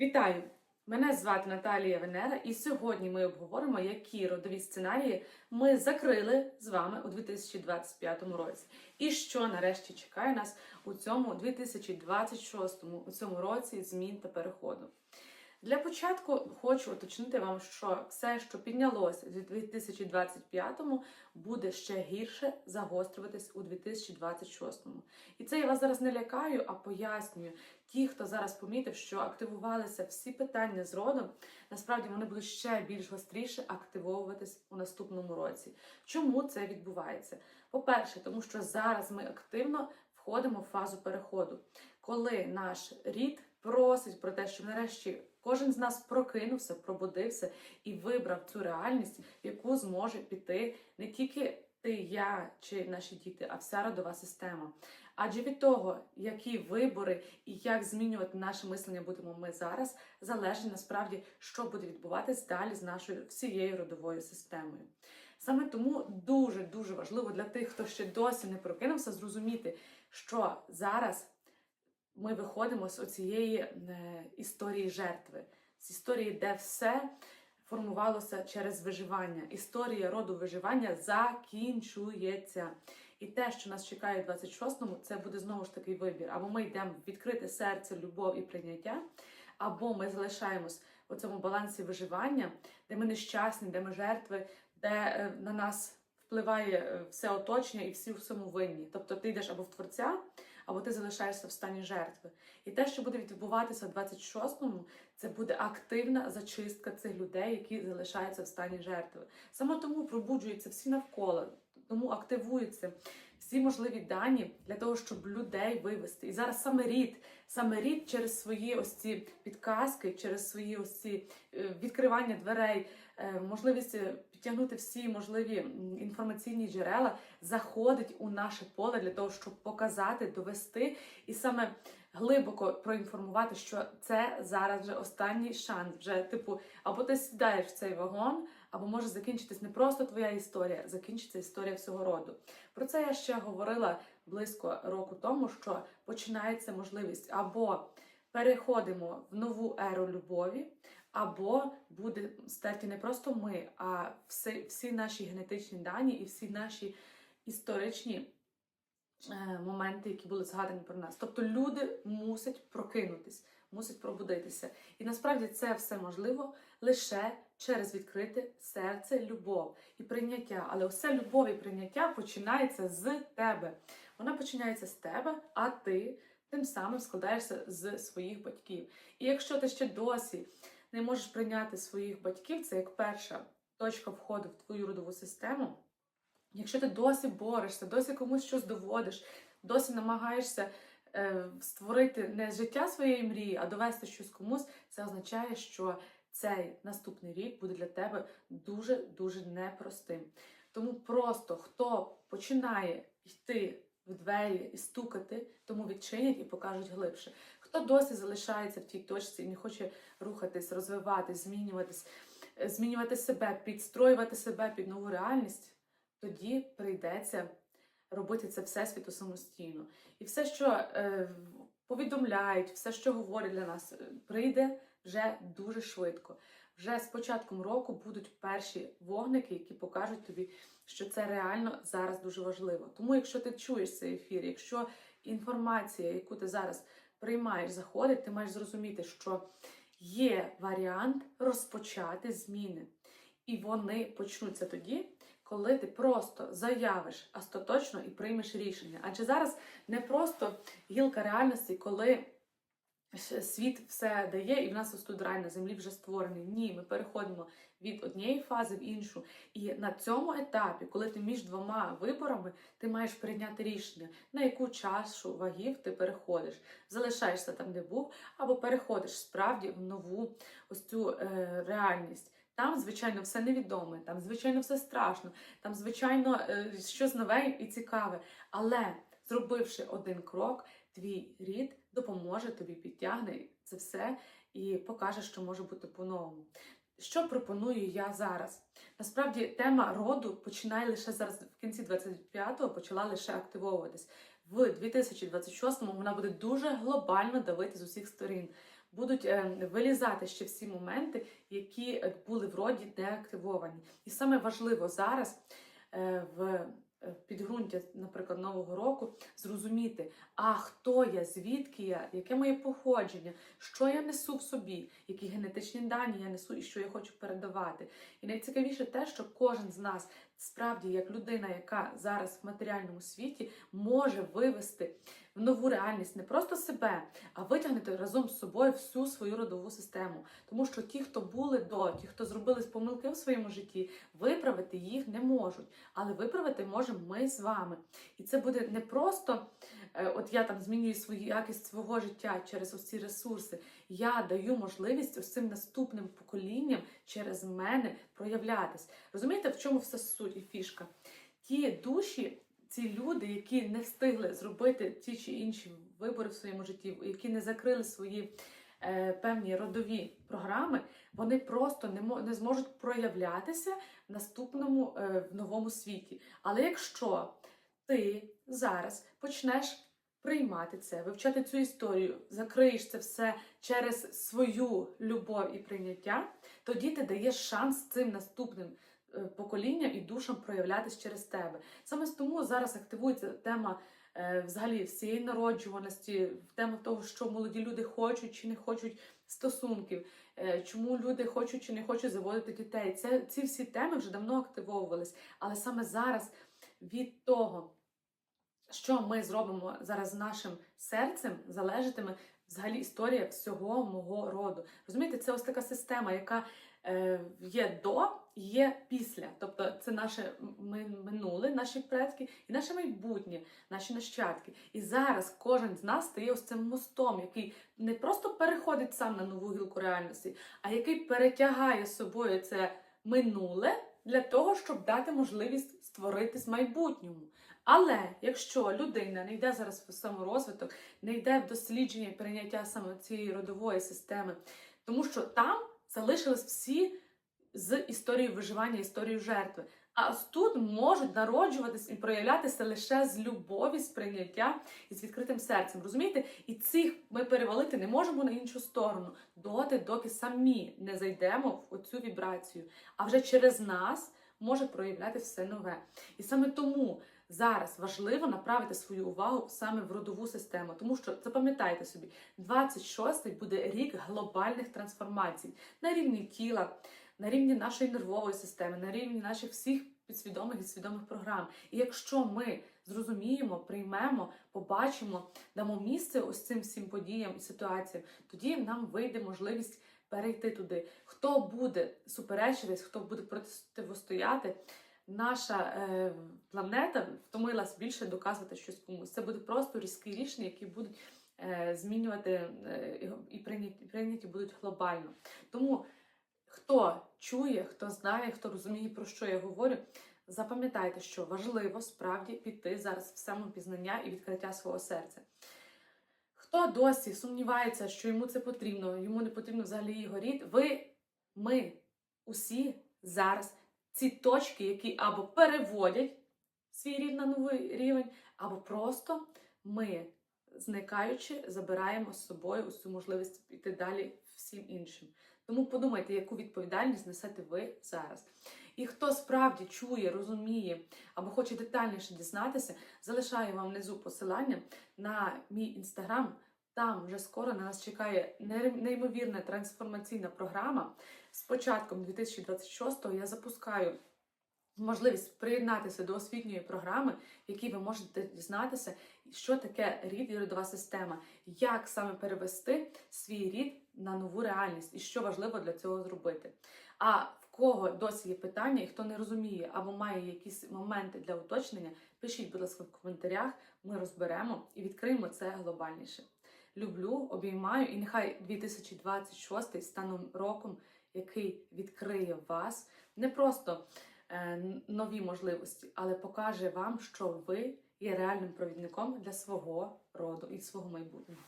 Вітаю! Мене звати Наталія Венера, і сьогодні ми обговоримо, які родові сценарії ми закрили з вами у 2025 році. І що нарешті чекає нас у цьому 2026 у цьому році змін та переходу. Для початку хочу уточнити вам, що все, що піднялося у 2025-му, буде ще гірше загострюватись у 2026-му. І це я вас зараз не лякаю, а пояснюю. Ті, хто зараз помітив, що активувалися всі питання з родом, насправді вони будуть ще більш гостріше активовуватись у наступному році. Чому це відбувається? По-перше, тому що зараз ми активно входимо в фазу переходу, коли наш рід просить про те, щоб нарешті кожен з нас прокинувся, пробудився і вибрав цю реальність, яку зможе піти не тільки ти, я чи наші діти, а вся родова система. Адже від того, які вибори і як змінювати наше мислення будемо ми зараз, залежить насправді, що буде відбуватись далі з нашою всією родовою системою. Саме тому дуже дуже важливо для тих, хто ще досі не прокинувся, зрозуміти, що зараз ми виходимо з оцієї е, історії жертви, з історії, де все формувалося через виживання. Історія роду виживання закінчується. І те, що нас чекає в 26-му, це буде знову ж такий вибір. Або ми йдемо в відкрите серце, любов і прийняття, або ми залишаємось у цьому балансі виживання, де ми нещасні, де ми жертви, де е, на нас впливає е, все оточення і всі в всьому винні. Тобто ти йдеш або в творця, або ти залишаєшся в стані жертви. І те, що буде відбуватися в 26-му, це буде активна зачистка цих людей, які залишаються в стані жертви. Саме тому пробуджуються всі навколо, тому активуються всі можливі дані для того, щоб людей вивести. І зараз саме рід, саме рід через свої ось ці підказки, через свої ось ці е, відкривання дверей, е, можливість е, підтягнути всі можливі інформаційні джерела, заходить у наше поле для того, щоб показати, довести і саме глибоко проінформувати, що це зараз вже останній шанс. Вже типу, або ти сідаєш в цей вагон, або може закінчитись не просто твоя історія, закінчиться історія всього роду. Про це я ще говорила близько року тому, що починається можливість або переходимо в нову еру любові, або буде стерті не просто ми, а всі, всі наші генетичні дані і всі наші історичні е, моменти, які були згадані про нас. Тобто люди мусять прокинутись, мусять пробудитися. І насправді це все можливо лише через відкрите серце, любов і прийняття. Але усе любов і прийняття починається з тебе. Вона починається з тебе, а ти тим самим складаєшся з своїх батьків. І якщо ти ще досі не можеш прийняти своїх батьків, це як перша точка входу в твою родову систему. Якщо ти досі борешся, досі комусь щось доводиш, досі намагаєшся е, створити не життя своєї мрії, а довести щось комусь, це означає, що цей наступний рік буде для тебе дуже-дуже непростим. Тому просто хто починає йти в двері і стукати, тому відчинять і покажуть глибше. Хто досі залишається в тій точці і не хоче рухатись, розвиватись, змінюватись, е, змінювати себе, підстроювати себе під нову реальність, тоді прийдеться робити це всесвіту самостійно. І все, що е, повідомляють, все, що говорять для нас, е, прийде вже дуже швидко. Вже з початком року будуть перші вогники, які покажуть тобі, що це реально зараз дуже важливо. Тому, якщо ти чуєш цей ефір, якщо інформація, яку ти зараз приймаєш, заходить, ти маєш зрозуміти, що є варіант розпочати зміни. І вони почнуться тоді, коли ти просто заявиш остаточно і приймеш рішення. Адже зараз не просто гілка реальності, коли світ все дає, і в нас ось тут на землі вже створений. Ні, ми переходимо від однієї фази в іншу. І на цьому етапі, коли ти між двома виборами, ти маєш прийняти рішення, на яку чашу вагів ти переходиш. Залишаєшся там, де був, або переходиш справді в нову ось цю е, реальність. Там, звичайно, все невідоме, там, звичайно, все страшно, там, звичайно, е, щось нове і цікаве. Але зробивши один крок, твій рід допоможе тобі, підтягне це все і покаже, що може бути по-новому. Що пропоную я зараз? Насправді тема роду починає лише зараз в кінці 25-го, почала лише активовуватись. В 2026-му вона буде дуже глобально давити з усіх сторін. будуть е, вилізати ще всі моменти, які були вроді деактивовані. І саме важливо зараз е, в підґрунтя, наприклад, Нового року зрозуміти, а хто я, звідки я, яке моє походження, що я несу в собі, які генетичні дані я несу і що я хочу передавати. І найцікавіше те, що кожен з нас справді, як людина, яка зараз в матеріальному світі, може вивести в нову реальність не просто себе, а витягнути разом з собою всю свою родову систему. Тому що ті, хто були до, ті, хто зробили помилки в своєму житті, виправити їх не можуть. Але виправити можемо ми з вами. І це буде не просто, е, от я там змінюю свою якість свого життя через ось ці ресурси. Я даю можливість ось цим наступним поколінням через мене проявлятись. Розумієте, в чому вся суть і фішка? Ті душі, ці люди, які не встигли зробити ті чи інші вибори в своєму житті, які не закрили свої е, певні родові програми, вони просто не, не зможуть проявлятися в наступному е, в новому світі. Але якщо ти зараз почнеш приймати це, вивчати цю історію, закриєш це все через свою любов і прийняття, тоді ти даєш шанс цим наступним поколінням і душам проявлятись через тебе. Саме тому зараз активується тема е, взагалі всієї народжуваності, тема того, що молоді люди хочуть чи не хочуть стосунків, е, чому люди хочуть чи не хочуть заводити дітей. Це ці всі теми вже давно активовувались, але саме зараз від того. Що ми зробимо зараз з нашим серцем, залежатиме взагалі історія всього мого роду. Розумієте, це ось така система, яка е, є до, є після. Тобто це наше минуле, наші предки, і наше майбутнє, наші нащадки. І зараз кожен з нас стає ось цим мостом, який не просто переходить сам на нову гілку реальності, а який перетягає з собою це минуле для того, щоб дати можливість створитись майбутньому. Але якщо людина не йде зараз в саморозвиток, не йде в дослідження і прийняття саме цієї родової системи, тому що там залишились всі з історією виживання, історією жертви. А тут можуть народжуватись і проявлятися лише з любові, з прийняття і з відкритим серцем. Розумієте? І цих ми перевалити не можемо на іншу сторону доти, доки самі не зайдемо в оцю вібрацію. А вже через нас може проявляти все нове. І саме тому зараз важливо направити свою увагу саме в родову систему, тому що запам'ятайте собі, 26-й буде рік глобальних трансформацій на рівні тіла, на рівні нашої нервової системи, на рівні наших всіх підсвідомих і свідомих програм. І якщо ми зрозуміємо, приймемо, побачимо, дамо місце ось цим всім подіям і ситуаціям, тоді нам вийде можливість перейти туди. Хто буде суперечитись, хто буде протистояти, наша е, планета втомилась більше доказувати щось комусь. Це буде просто різкі рішення, які будуть е, змінювати е, і прийняті, прийняті будуть глобально. Тому хто чує, хто знає, хто розуміє, про що я говорю, запам'ятайте, що важливо справді піти зараз в самопізнання і відкриття свого серця. Хто досі сумнівається, що йому це потрібно, йому не потрібно взагалі рід, ви, ми, усі зараз ці точки, які або переводять свій рід на новий рівень, або просто ми, зникаючи, забираємо з собою цю можливість піти далі всім іншим. Тому подумайте, яку відповідальність несете ви зараз. І хто справді чує, розуміє або хоче детальніше дізнатися, залишаю вам внизу посилання на мій інстаграм. Там вже скоро на нас чекає неймовірна трансформаційна програма. З початком 2026-го я запускаю можливість приєднатися до освітньої програми, в якій ви можете дізнатися, що таке рід і родова система, як саме перевести свій рід на нову реальність і що важливо для цього зробити. А в кого досі є питання, і хто не розуміє або має якісь моменти для уточнення, пишіть, будь ласка, в коментарях. Ми розберемо і відкриємо це глобальніше. Люблю, обіймаю, і нехай 2026 стане роком, який відкриє вас не просто е, нові можливості, але покаже вам, що ви є реальним провідником для свого роду і свого майбутнього.